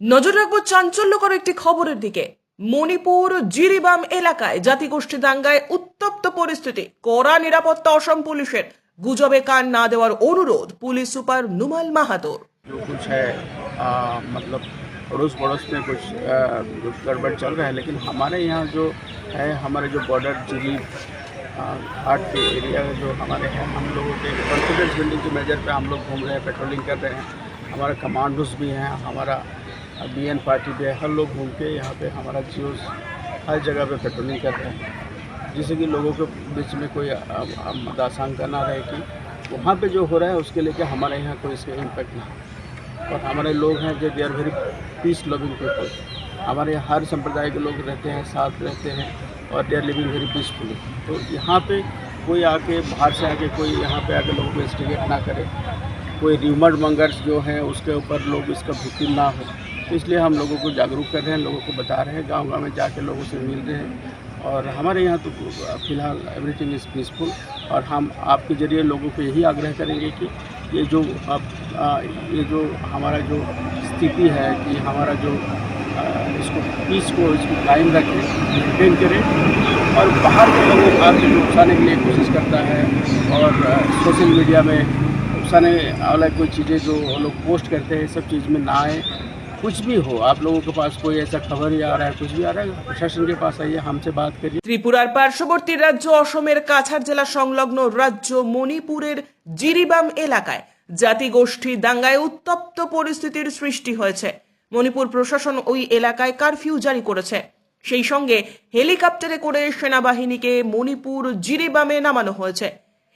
নজর রাখবো চাঞ্চল্যকর একটি খবরের দিকে মণিপুর জিরিবাম এলাকায় জাতিগোষ্ঠী দাঙ্গায় উত্তপ্ত পরিস্থিতি কড়া নিরাপত্তা অসম পুলিশের গুজবে কান না দেওয়ার অনুরোধ পুলিশ সুপার নুমাল মাহাতোর जो कुछ है आ, मतलब अड़ोस पड़ोस में कुछ आ, कुछ गड़बड़ चल रहा है लेकिन हमारे यहाँ जो है हमारे जो बॉर्डर जिली हाट के एरिया जो हमारे हैं हम लोगों के कॉन्फिडेंस बिल्डिंग के मेजर पे हम लोग घूम रहे हैं पेट्रोलिंग कर रहे हैं हमारा कमांडोज भी हैं हमारा बी एन पार्टी है हर लोग घूम के यहाँ पे हमारा जियो हर जगह पे पेट्रोलिंग कर रहे हैं। जिससे कि लोगों के बीच में कोई अ, ना रहे कि वहाँ पे जो हो रहा है उसके लेके हमारे यहाँ कोई इसका इम्पेक्ट ना और हमारे लोग हैं जो they are very peace loving people हमारे यहाँ हर संप्रदाय के लोग रहते हैं साथ रहते हैं और they are living very peacefully तो यहाँ पे कोई आके बाहर से आके कोई यहाँ पे आके लोगों को इंस्टिगेट ना करे। कोई र्यूमर्ड मंगर्स जो हैं उसके ऊपर लोग इसका victim ना हो। इसलिए हम लोगों को जागरूक कर रहे हैं लोगों को बता रहे हैं गाँव गाँव में जाके लोगों से मिल रहे हैं। और हमारे यहाँ तो फ़िलहाल एवरीथिंग इज़ पीसफुल और हम आपके ज़रिए लोगों को यही आग्रह करेंगे कि ये जो अब ये जो हमारा जो स्थिति है कि हमारा जो आ, इसको पीस को इसको कायम रखें मेनटेन करें और बाहर के लोगों को आपको उकसाने के लिए कोशिश करता है और सोशल मीडिया में उकसाने वाला कोई चीज़ें जो लोग पोस्ट करते हैं सब चीज़ में ना आए। कुछ भी हो आप लोगों के पास कोई ऐसा खबर ही आ रहा है कुछ भी आ रहा है प्रशासन के पास आइए हमसे बात करिए ত্রিপুরার পার্শ্ববর্তী রাজ্য অসমের কাছাড় জেলা সংলগ্ন রাজ্য মণিপুরের জিরিবাম এলাকায় জাতিগোষ্ঠী দাঙ্গায় উত্তপ্ত পরিস্থিতির সৃষ্টি হয়েছে মণিপুর প্রশাসন ওই এলাকায় কারফিউ জারি করেছে সেই সঙ্গে হেলিকপ্টারে করে সেনাবাহিনীকে মণিপুর জিরিবামে নামানো হয়েছে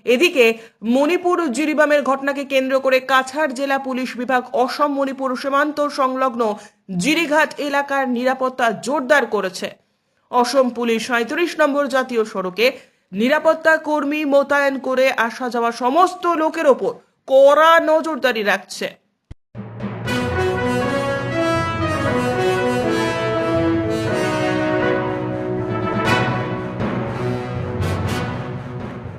এদিকে মণিপুর জিরিবামের ঘটনাকে কেন্দ্র করে কাছাড় জেলা পুলিশ বিভাগ অসম মণিপুর সীমান্ত সংলগ্ন জিরিঘাট এলাকার নিরাপত্তা জোরদার করেছে। অসম পুলিশ সাঁত্রিশ নম্বর জাতীয় সড়কে নিরাপত্তা কর্মী মোতায়েন করে আসা যাওয়া সমস্ত লোকের ওপর কড়া নজরদারি রাখছে।